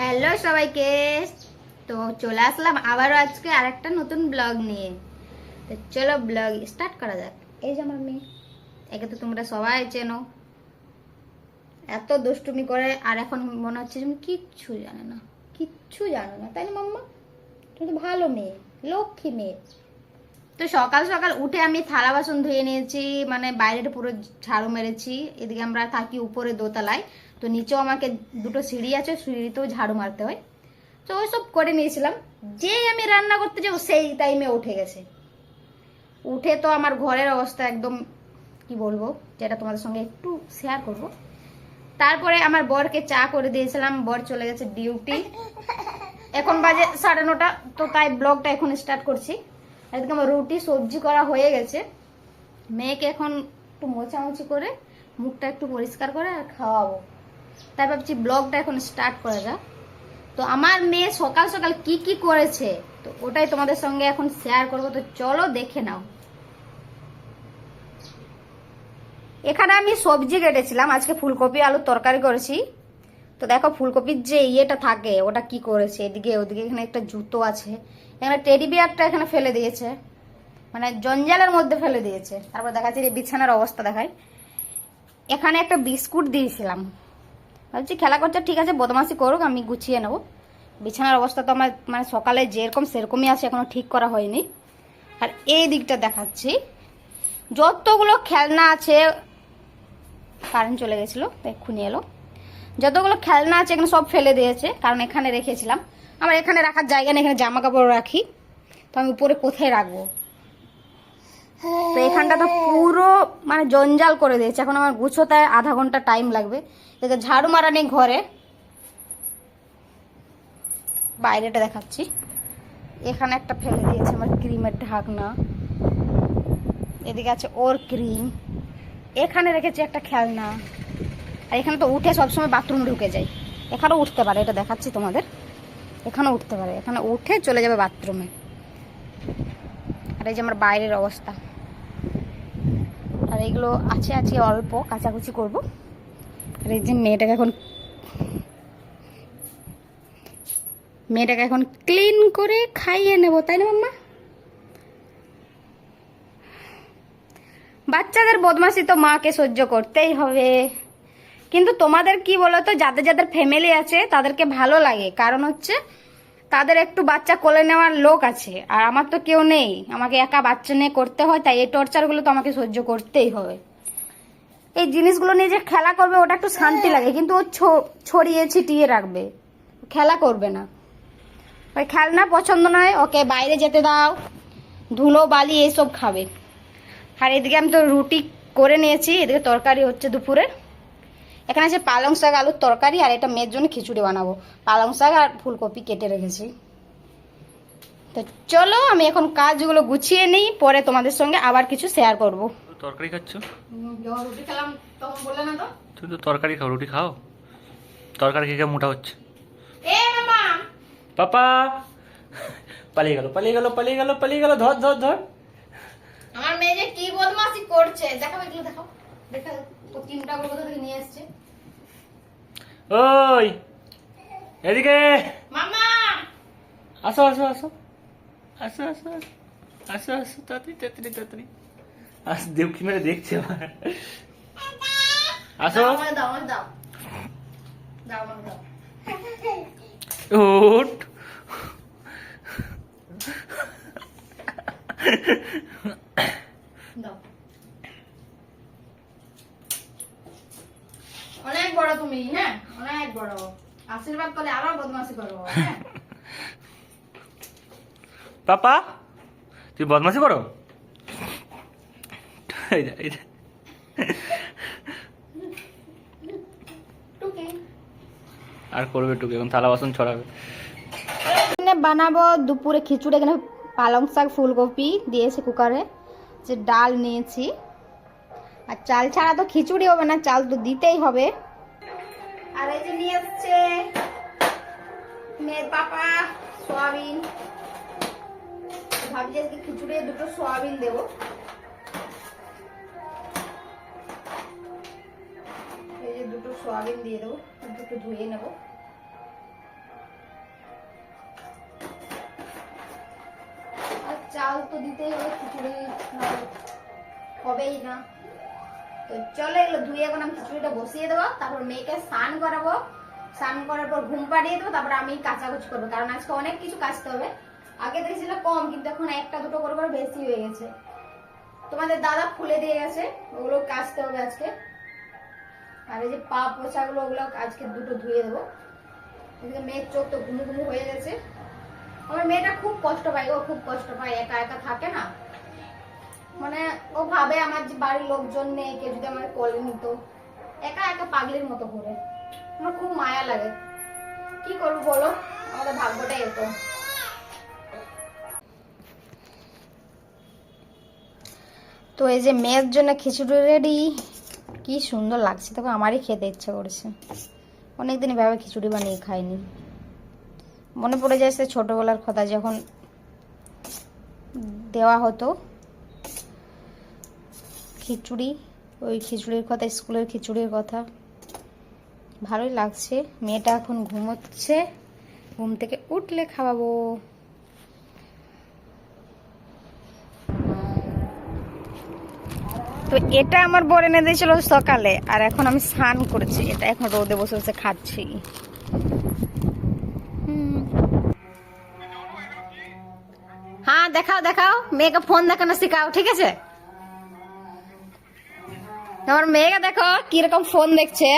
Hello সবাইকে। তো চলে আসলাম আবারও আজকে আর একটা নতুন ব্লগ নিয়ে। তো চলো ব্লগ স্টার্ট করা যাক। এই যে আমার মেয়ে, একে তো তোমরা সবাই চেনো। এত দুষ্টুমি করে, আর এখন মনে হচ্ছে তুমি কিচ্ছু জানো না। কিচ্ছু জানো না। তাই না মাম্মা? তুমি তো ভালো মেয়ে, লক্ষ্মী মেয়ে। তো সকাল সকাল উঠে আমি থালা বাসন ধুয়ে নিয়েছি মানে বাইরেটা পুরো ঝাড়ু মেরেছি, এদিকে আমরা থাকি উপরে দোতলায়। তো নিচেও আমাকে দুটো সিঁড়ি আছে, সিঁড়িতেও ঝাড়ু মারতে হয়। তো ওইসব করে নিয়েছিলাম। যেই আমি রান্না করতে যাব সেই টাইমে উঠে গেছে। উঠে তো আমার ঘরের অবস্থা একদম, কি বলব, যেটা তোমাদের সঙ্গে একটু শেয়ার করব। তারপরে আমার বরকে চা করে দিয়েছিলাম, বর চলে গেছে ডিউটি এখন বাজে সাড়ে নটা, তো তাই ব্লগটা এখন স্টার্ট করছি। এদিকে আমার রুটি সবজি করা হয়ে গেছে। মেয়েকে এখন একটু মোছামুছি করে মুখটা একটু পরিষ্কার করে আর খাওয়াবো। তাই ভাবছি ব্লগটা এখন স্টার্ট করা যাক। তো আমার মেয়ে সকাল সকাল কি কি করেছে, তো ওটাই তোমাদের সঙ্গে এখন শেয়ার করব। তো চলো দেখে নাও। এখানে আমি সবজি কেটেছিলাম, আজকে ফুলকপি, আলুর তরকারি করেছি। তো দেখো ফুলকপির যে ইয়েটা থাকে, ওটা কি করেছে? এদিকে, ওদিকে এখানে একটা জুতো আছে। এখানে টেডি বিয়ারটা এখানে ফেলে দিয়েছে। মানে জঞ্জালের মধ্যে ফেলে দিয়েছে। তারপর দেখাচ্ছি যে বিছানার অবস্থা দেখায় এখানে একটা বিস্কুট দিয়েছিলাম। ভাবছি খেলা করছে, ঠিক আছে বদমাসি করুক, আমি গুছিয়ে নেব। বিছানার অবস্থা তো আমার মানে সকালে যেরকম সেরকমই আছে, এখনও ঠিক করা হয়নি। আর এই দিকটা দেখাচ্ছি। যতগুলো খেলনা আছে কারেন্ট চলে গেছিল তো এক্ষুনি এলো। যতগুলো খেলনা আছে এখানে সব ফেলে দিয়েছে, কারণ এখানে রেখেছিলাম। আমার এখানে রাখার জায়গা নেই, এখানে জামা কাপড় রাখি। তো আমি উপরে কোথায় রাখব? তো এখানটা তো পুরো মানে জঞ্জাল করে দিয়েছে। এখন আমার গুছোতে আধা ঘণ্টা টাইম লাগবে। এদিকে ঝাড়ু মারা নেই ঘরে। বাইরেটা দেখাচ্ছি। এখানে একটা ফেলে দিয়েছে আমার ক্রিমের ঢাকনা। এদিকে আছে ওর ক্রিম। এখানে রেখেছি একটা খেলনা। আর এখানে তো উঠে সবসময় বাথরুম ঢুকে যায়। এখানেও উঠতে পারে, এটা দেখাচ্ছি তোমাদের। এখানেও উঠতে পারে, এখানে উঠে চলে যাবে বাথরুমে আর এই যে আমার বাইরের অবস্থা। আর এগুলো আছে আজকে অল্প, কাচাকুচি করব। আর এই যে মেয়েটাকে এখন মেয়েটাকে এখন ক্লিন করে খাইয়ে নেব, তাই না মাম্মা? বাচ্চাদের বদমাশি তো মাকে সহ্য করতেই হবে। কিন্তু তোমাদের কি বলো তো যাদের যাদের ফ্যামিলি আছে, তাদেরকে ভালো লাগে। কারণ হচ্ছে, তাদের একটু বাচ্চা কোলে নেওয়ার লোক আছে। আর আমার তো কেউ নেই। আমাকে একা বাচ্চা নিয়ে করতে হয়, তাই এই টর্চারগুলো তো আমাকে সহ্য করতেই হবে। এই জিনিসগুলো নিয়ে যে খেলা করবে, ওটা একটু শান্তি লাগে। কিন্তু ও ছড়িয়ে ছিটিয়ে রাখবে। খেলা করবে না। ওই খেলনা পছন্দ নয়, ওকে বাইরে যেতে দাও। ধুলো, বালি, এইসব খাবে। আর এদিকে আমি তো রুটি করে নিয়েছি, এদিকে তরকারি হচ্ছে দুপুরে। এখানে আছে পালং শাক আলুর তরকারি আর এটা মেয়ের জন্য খিচুড়ি বানাবো। পালং শাক আর ফুলকপি কেটে রেখেছি। তো চলো আমি এখন কাজগুলো গুছিয়ে নিই পরে তোমাদের সঙ্গে আবার কিছু শেয়ার করব। তরকারি খাচ্ছ? রুটি খেলাম তখন বললে না তো। তুমি তো তরকারি খাও রুটি খাও। তরকারি খেয়ে খেয়ে মোটা হচ্ছে। পাপা! পালিয়ে গেল পালিয়ে গেল পালিয়ে গেল পালিয়ে গেল ধর ধর ধর। আমার মেয়ে যে কি বদমাসি করছে দেখাও এগুলো দেখাও। এদিকে। আসো আসো আসো। আসো আসো আসো। আসো তাড়াতাড়ি তাড়াতাড়ি তাড়াতাড়ি। আস দেবকি মেরে মানে দেখছে আমার। আসো। ওট দাও। অনেক বড় তুমি হ্যাঁ অনেক বড় আশীর্বাদ করলে আরও বদমাসি করব হ্যাঁ পাপা তুই বদমাসি করো? আর করবে টুকু এখন থালা বাসন ছড়াবে। বানাবো দুপুরে খিচুড়ি এখানে পালং শাক ফুলকপি দিয়েছি কুকারে। যে ডাল নিয়েছি। আর চাল ছাড়া তো খিচুড়ি হবে না চাল তো দিতেই হবে। আর এই যে নিয়ে আসছে মেয়ের পাপা, সোয়াবিন। ভাবছি আজকে খিচুড়ি, দুটো সোয়াবিন দেবো। এই যে দুটো সোয়াবিন দিয়ে দেবো, দুটো ধুয়ে নেব। আর চাল তো দিতেই হবে, খিচুড়ি হবেই না। তো চলো এগুলো ধুয়ে এখন আমি খিচুড়িটা বসিয়ে দেবো, তারপর মেয়েকে স্নান করাবো। স্নান করার পর ঘুম পাড়িয়ে দেবো, তারপর আমি কাচাকুচ করব, কারণ আজকে অনেক কিছু কাচতে হবে। আগে দেখছিল কম, কিন্তু এখন একটা দুটো করে করে বেশি হয়ে গেছে। তোমাদের দাদা ফুলে দিয়ে গেছে, ওগুলো কাচতে হবে আজকে। আর এই যে পা পোছাগুলো, ওগুলো আজকে দুটো ধুয়ে দেবো। মেয়ের চোখ তো ঘুমু ঘুমু হয়ে গেছে। আমার মেয়েটা খুব কষ্ট পায়, ও খুব কষ্ট পায়, একা একা থাকে না। মানে ও ভাবে আমার যে বাড়ির লোকজন নেই, কেউ যদি আমার কোলে নিত। একা একা পাগলির মতো ঘুরে। আমার খুব মায়া লাগে। কি করব বলো? আমাদের ভাগ্যটাই এতো। তো এই যে মেয়ের জন্য খিচুড়ি রেডি, কি সুন্দর লাগছে। তবে আমারই খেতে ইচ্ছা করেছে। অনেকদিন এভাবে খিচুড়ি বানিয়ে খাইনি। মনে পড়ে যায় সে ছোটবেলার কথা যখন দেওয়া হতো। খিচুড়ি, ওই খিচুড়ির কথা, স্কুলের খিচুড়ির কথা। ভালোই লাগছে। মেয়েটা এখন ঘুমোচ্ছে। ঘুম থেকে উঠলে খাওয়াবো। তো এটা আমার বর এনে দিয়েছিল সকালে, আর এখন আমি স্নান করেছি। এটা এখন রোদে বসে বসে খাচ্ছি। হ্যাঁ দেখাও দেখাও। মেয়েকে ফোন দেখানো শেখাও, ঠিক আছে? আমার মেয়েকে দেখো কীরকম ফোন দেখছে।